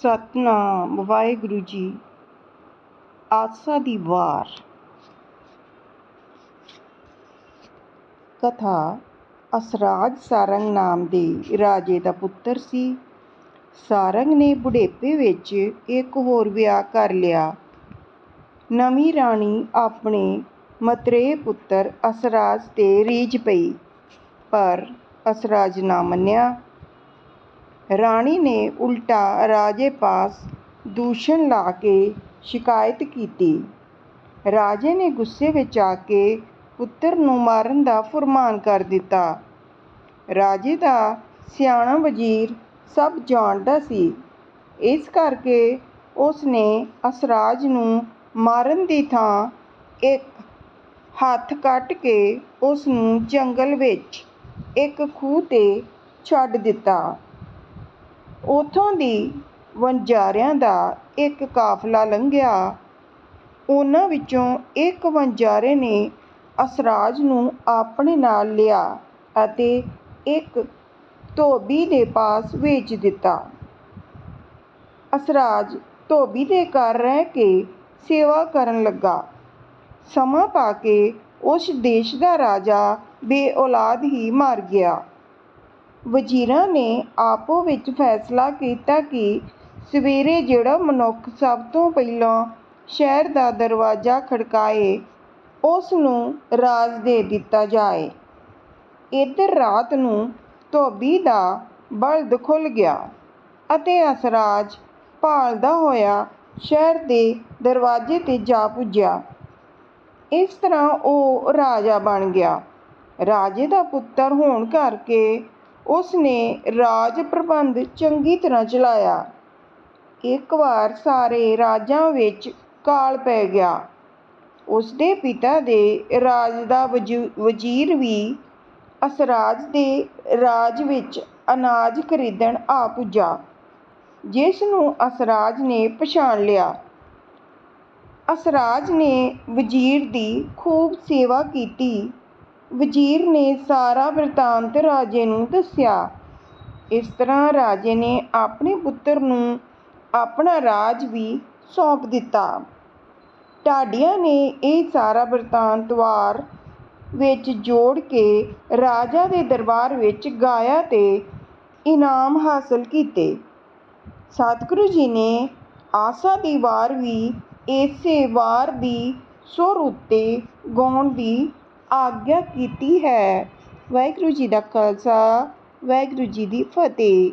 ਸਤਨਾਮ, ਵਾਹਿਗੁਰੂ ਜੀ, ਆਸਾ ਦੀ ਵਾਰ। ਕਥਾ, ਅਸਰਾਜ ਸਾਰੰਗ ਨਾਮ ਦੇ ਰਾਜੇ ਦਾ ਪੁੱਤਰ ਸੀ। ਸਾਰੰਗ ਨੇ ਬੁਢੇਪੇ ਵਿੱਚ ਇੱਕ ਹੋਰ ਵਿਆਹ ਕਰ ਲਿਆ। ਨਵੀਂ ਰਾਣੀ ਆਪਣੇ ਮਤਰੇ ਪੁੱਤਰ ਅਸਰਾਜ ਤੇ ਰੀਝ ਪਈ, ਪਰ ਅਸਰਾਜ ਨਾ ਮੰਨਿਆ। ਰਾਣੀ ਨੇ ਉਲਟਾ ਰਾਜੇ ਪਾਸ ਦੂਸ਼ਣ ਲਾ ਕੇ ਸ਼ਿਕਾਇਤ ਕੀਤੀ। ਰਾਜੇ ਨੇ ਗੁੱਸੇ ਵਿੱਚ ਆ ਕੇ ਪੁੱਤਰ ਨੂੰ ਮਾਰਨ ਦਾ ਫੁਰਮਾਨ ਕਰ ਦਿੱਤਾ। ਰਾਜੇ ਦਾ ਸਿਆਣਾ ਵਜ਼ੀਰ ਸਭ ਜਾਣਦਾ ਸੀ। ਇਸ ਕਰਕੇ ਉਸ ਨੇ ਅਸਰਾਜ ਨੂੰ ਮਾਰਨ ਦੀ ਥਾਂ ਇੱਕ ਹੱਥ ਕੱਟ ਕੇ ਉਸ ਨੂੰ ਜੰਗਲ ਵਿੱਚ ਇੱਕ ਖੂਹ ਤੇ ਛੱਡ ਦਿੱਤਾ। ਉੱਥੋਂ ਦੀ ਵਣਜਾਰਿਆਂ ਦਾ ਇੱਕ ਕਾਫਲਾ ਲੰਘਿਆ। ਉਹਨਾਂ ਵਿੱਚੋਂ ਇੱਕ ਵਣਜਾਰੇ ਨੇ ਅਸਰਾਜ ਨੂੰ ਆਪਣੇ ਨਾਲ ਲਿਆ ਅਤੇ ਇੱਕ ਧੋਬੀ ਦੇ ਪਾਸ ਵੇਚ ਦਿੱਤਾ। ਅਸਰਾਜ ਧੋਬੀ ਦੇ ਘਰ ਰਹਿ ਕੇ ਸੇਵਾ ਕਰਨ ਲੱਗਾ। ਸਮਾਂ ਪਾ ਕੇ ਉਸ ਦੇਸ਼ ਦਾ ਰਾਜਾ ਬੇਔਲਾਦ ਹੀ ਮਰ ਗਿਆ। ਵਜ਼ੀਰਾਂ ਨੇ ਆਪੋ ਵਿੱਚ ਫੈਸਲਾ ਕੀਤਾ ਕਿ ਸਵੇਰੇ ਜਿਹੜਾ ਮਨੁੱਖ ਸਭ ਤੋਂ ਪਹਿਲਾਂ ਸ਼ਹਿਰ ਦਾ ਦਰਵਾਜ਼ਾ ਖੜਕਾਏ ਉਸ ਨੂੰ ਰਾਜ ਦੇ ਦਿੱਤਾ ਜਾਏ। ਇੱਧਰ ਰਾਤ ਨੂੰ ਧੋਬੀ ਦਾ ਬਲਦ ਖੁੱਲ੍ਹ ਗਿਆ ਅਤੇ ਅਸਰਾਜ ਭਾਲਦਾ ਹੋਇਆ ਸ਼ਹਿਰ ਦੇ ਦਰਵਾਜ਼ੇ ਤੇ ਜਾ ਪੁੱਜਿਆ। ਇਸ ਤਰ੍ਹਾਂ ਉਹ ਰਾਜਾ ਬਣ ਗਿਆ। ਰਾਜੇ ਦਾ ਪੁੱਤਰ ਹੋਣ ਕਰਕੇ ਉਸ ਨੇ ਰਾਜ ਪ੍ਰਬੰਧ ਚੰਗੀ ਤਰ੍ਹਾਂ ਚਲਾਇਆ। ਇੱਕ ਵਾਰ ਸਾਰੇ ਰਾਜਾਂ ਵਿੱਚ ਕਾਲ ਪੈ ਗਿਆ। ਉਸ ਦੇ ਪਿਤਾ ਦੇ ਰਾਜ ਦਾ ਵਜ਼ੀਰ ਵੀ ਅਸਰਾਜ ਦੇ ਰਾਜ ਵਿੱਚ ਅਨਾਜ ਖਰੀਦਣ ਆ ਪੁੱਜਾ, ਜਿਸ ਨੂੰ ਅਸਰਾਜ ਨੇ ਪਛਾਣ ਲਿਆ। ਅਸਰਾਜ ਨੇ ਵਜ਼ੀਰ ਦੀ ਖੂਬ ਸੇਵਾ ਕੀਤੀ। ਵਜ਼ੀਰ ਨੇ ਸਾਰਾ ਵਰਤਾਂਤ ਰਾਜੇ ਨੂੰ ਦੱਸਿਆ। ਇਸ ਤਰ੍ਹਾਂ ਰਾਜੇ ਨੇ ਆਪਣੇ ਪੁੱਤਰ ਨੂੰ ਆਪਣਾ ਰਾਜ ਵੀ ਸੌਂਪ ਦਿੱਤਾ। ਢਾਡੀਆਂ ਨੇ ਇਹ ਸਾਰਾ ਬਿਰਤਾਂਤ ਵਾਰ ਵਿੱਚ ਜੋੜ ਕੇ ਰਾਜਾ ਦੇ ਦਰਬਾਰ ਵਿੱਚ ਗਾਇਆ ਤੇ ਇਨਾਮ ਹਾਸਲ ਕੀਤੇ। ਸਤਿਗੁਰੂ ਜੀ ਨੇ ਆਸਾ ਦੀ ਵਾਰ ਵੀ ਇਸੇ ਵਾਰ ਦੀ ਸੁਰ ਉੱਤੇ ਗਾਉਣ ਦੀ ਆਗਿਆ ਕੀਤੀ ਹੈ। ਵਾਹਿਗੁਰੂ ਜੀ ਦਾ ਖਾਲਸਾ ਵਾਹਿਗੁਰੂ ਜੀ ਦੀ ਫਤਿਹ।